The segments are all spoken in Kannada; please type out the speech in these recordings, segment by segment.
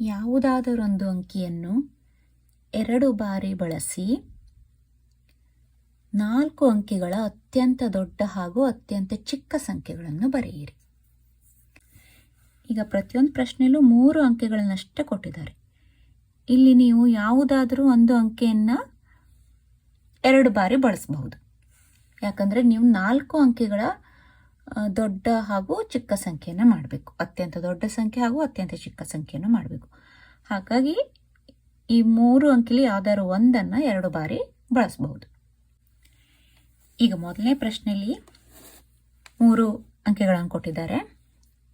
ಯಾವುದಾದರೊಂದು ಅಂಕಿಯನ್ನು ಎರಡು ಬಾರಿ ಬಳಸಿ ನಾಲ್ಕು ಅಂಕಿಗಳ ಅತ್ಯಂತ ದೊಡ್ಡ ಹಾಗೂ ಅತ್ಯಂತ ಚಿಕ್ಕ ಸಂಖ್ಯೆಗಳನ್ನು ಬರೆಯಿರಿ. ಈಗ ಪ್ರತಿಯೊಂದು ಪ್ರಶ್ನೆಯಲ್ಲೂ ಮೂರು ಅಂಕೆಗಳನ್ನಷ್ಟೇ ಕೊಟ್ಟಿದ್ದಾರೆ. ಇಲ್ಲಿ ನೀವು ಯಾವುದಾದರೂ ಒಂದು ಅಂಕೆಯನ್ನು ಎರಡು ಬಾರಿ ಬಳಸಬಹುದು. ಯಾಕಂದರೆ ನೀವು ನಾಲ್ಕು ಅಂಕೆಗಳ ದೊಡ್ಡ ಹಾಗೂ ಚಿಕ್ಕ ಸಂಖ್ಯೆಯನ್ನು ಮಾಡಬೇಕು. ಅತ್ಯಂತ ದೊಡ್ಡ ಸಂಖ್ಯೆ ಹಾಗೂ ಅತ್ಯಂತ ಚಿಕ್ಕ ಸಂಖ್ಯೆಯನ್ನು ಮಾಡಬೇಕು. ಹಾಗಾಗಿ ಈ ಮೂರು ಅಂಕಿಲಿ ಯಾವ್ದಾದ್ರು ಒಂದನ್ನು ಎರಡು ಬಾರಿ ಬಳಸಬಹುದು. ಈಗ ಮೊದಲನೇ ಪ್ರಶ್ನೆಯಲ್ಲಿ ಮೂರು ಅಂಕೆಗಳನ್ನು ಕೊಟ್ಟಿದ್ದಾರೆ.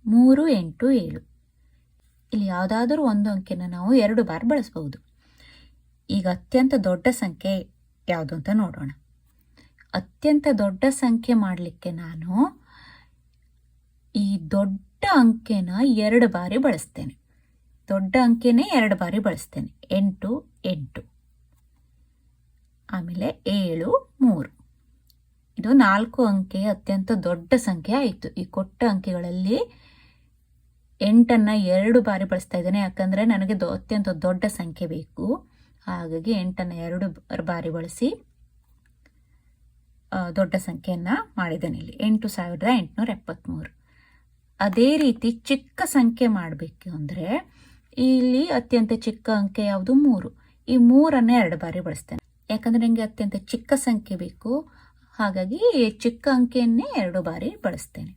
ಮೂರು ಎಂಟು ಏಳು. ಇಲ್ಲಿ ಯಾವುದಾದ್ರೂ ಒಂದು ಅಂಕೆನ ನಾವು ಎರಡು ಬಾರಿ ಬಳಸಬಹುದು. ಈಗ ಅತ್ಯಂತ ದೊಡ್ಡ ಸಂಖ್ಯೆ ಯಾವುದು ಅಂತ ನೋಡೋಣ. ಅತ್ಯಂತ ದೊಡ್ಡ ಸಂಖ್ಯೆ ಮಾಡಲಿಕ್ಕೆ ನಾನು ದೊಡ್ಡ ಅಂಕೆನ ಎರಡು ಬಾರಿ ಬಳಸ್ತೇನೆ. ದೊಡ್ಡ ಅಂಕೆನೇ ಎರಡು ಬಾರಿ ಬಳಸ್ತೇನೆ. ಎಂಟು ಎಂಟು. ಆಮೇಲೆ ಏಳು, ಮೂರು. ಇದು ನಾಲ್ಕು ಅಂಕೆ ಅತ್ಯಂತ ದೊಡ್ಡ ಸಂಖ್ಯೆ ಆಯಿತು. ಈ ಕೊಟ್ಟ ಅಂಕೆಗಳಲ್ಲಿ ಎಂಟನ್ನು ಎರಡು ಬಾರಿ ಬಳಸ್ತಾ ಇದ್ದೇನೆ. ಯಾಕಂದರೆ ನನಗೆ ದೊ, ಅತ್ಯಂತ ದೊಡ್ಡ ಸಂಖ್ಯೆ ಬೇಕು. ಹಾಗಾಗಿ ಎಂಟನ್ನು ಎರಡು ಬಾರಿ ಬಳಸಿ ದೊಡ್ಡ ಸಂಖ್ಯೆಯನ್ನು ಮಾಡಿದ್ದೇನೆ ಇಲ್ಲಿ. ಎಂಟು ಸಾವಿರದ ಎಂಟುನೂರ ಎಪ್ಪತ್ತ್ಮೂರು ಅದೇ ರೀತಿ ಚಿಕ್ಕ ಸಂಖ್ಯೆ ಮಾಡಬೇಕು ಅಂದರೆ ಇಲ್ಲಿ ಅತ್ಯಂತ ಚಿಕ್ಕ ಅಂಕೆ ಯಾವುದು ಮೂರು. ಈ ಮೂರನ್ನು ಎರಡು ಬಾರಿ ಬಳಸ್ತೇನೆ. ಯಾಕಂದರೆ ನನಗೆ ಅತ್ಯಂತ ಚಿಕ್ಕ ಸಂಖ್ಯೆ ಬೇಕು. ಹಾಗಾಗಿ ಚಿಕ್ಕ ಅಂಕೆಯನ್ನೇ ಎರಡು ಬಾರಿ ಬಳಸ್ತೇನೆ.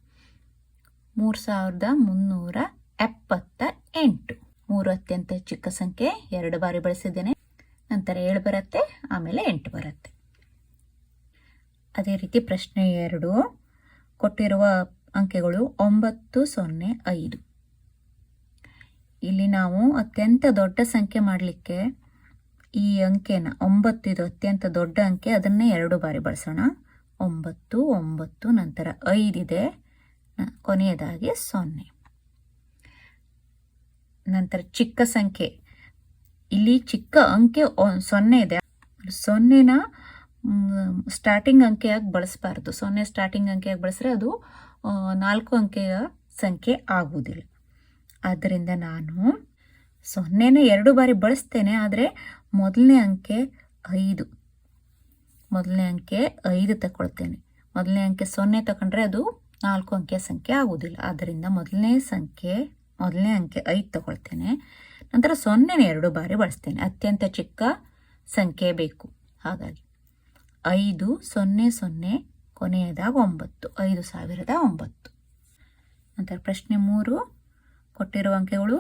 ಮೂರು ಸಾವಿರದ ಮುನ್ನೂರ ಎಪ್ಪತ್ತ ಎಂಟು. ಮೂರು ಅತ್ಯಂತ ಚಿಕ್ಕ ಸಂಖ್ಯೆ ಎರಡು ಬಾರಿ ಬಳಸಿದ್ದೇನೆ. ನಂತರ ಏಳು ಬರುತ್ತೆ, ಆಮೇಲೆ ಎಂಟು ಬರುತ್ತೆ. ಅದೇ ರೀತಿ ಪ್ರಶ್ನೆ ಎರಡು. ಕೊಟ್ಟಿರುವ ಅಂಕೆಗಳು ಒಂಬತ್ತು, ಸೊನ್ನೆ, ಐದು. ಇಲ್ಲಿ ನಾವು ಅತ್ಯಂತ ದೊಡ್ಡ ಸಂಖ್ಯೆ ಮಾಡಲಿಕ್ಕೆ ಈ ಅಂಕೆನ ಒಂಬತ್ತು, ಇದು ಅತ್ಯಂತ ದೊಡ್ಡ ಅಂಕೆ, ಅದನ್ನೇ ಎರಡು ಬಾರಿ ಬಳಸೋಣ. ಒಂಬತ್ತು ಒಂಬತ್ತು, ನಂತರ ಐದಿದೆ ಕೊನೆಯದಾಗಿ ಸೊನ್ನೆ. ನಂತರ ಚಿಕ್ಕ ಸಂಖ್ಯೆ. ಇಲ್ಲಿ ಚಿಕ್ಕ ಅಂಕೆ ಸೊನ್ನೆ ಇದೆ. ಸೊನ್ನೆನ ಸ್ಟಾರ್ಟಿಂಗ್ ಅಂಕೆಯಾಗಿ ಬಳಸಬಾರ್ದು. ಸೊನ್ನೆ ಸ್ಟಾರ್ಟಿಂಗ್ ಅಂಕೆಯಾಗಿ ಬಳಸಿದ್ರೆ ಅದು ನಾಲ್ಕು ಅಂಕೆಯ ಸಂಖ್ಯೆ ಆಗುವುದಿಲ್ಲ. ಆದ್ದರಿಂದ ನಾನು ಸೊನ್ನೆನ ಎರಡು ಬಾರಿ ಬಳಸ್ತೇನೆ, ಆದರೆ ಮೊದಲನೇ ಅಂಕೆ ಐದು. ಮೊದಲನೇ ಅಂಕೆ ಐದು ತಗೊಳ್ತೇನೆ. ಮೊದಲನೇ ಅಂಕೆ ಸೊನ್ನೆ ತಗೊಂಡ್ರೆ ಅದು ನಾಲ್ಕು ಅಂಕೆಯ ಸಂಖ್ಯೆ ಆಗುವುದಿಲ್ಲ. ಆದ್ದರಿಂದ ಮೊದಲನೇ ಸಂಖ್ಯೆ, ಮೊದಲನೇ ಅಂಕೆ ಐದು ತಗೊಳ್ತೇನೆ. ನಂತರ ಸೊನ್ನೆನ ಎರಡು ಬಾರಿ ಬಳಸ್ತೇನೆ. ಅತ್ಯಂತ ಚಿಕ್ಕ ಸಂಖ್ಯೆ ಬೇಕು. ಹಾಗಾಗಿ ಐದು, ಸೊನ್ನೆ ಸೊನ್ನೆ ಕೊನೆಯದಾಗ ಒಂಬತ್ತು ಐದು ಸಾವಿರದ ಒಂಬತ್ತು. ನಂತರ ಪ್ರಶ್ನೆ ಮೂರು ಕೊಟ್ಟಿರುವ ಅಂಕೆಗಳು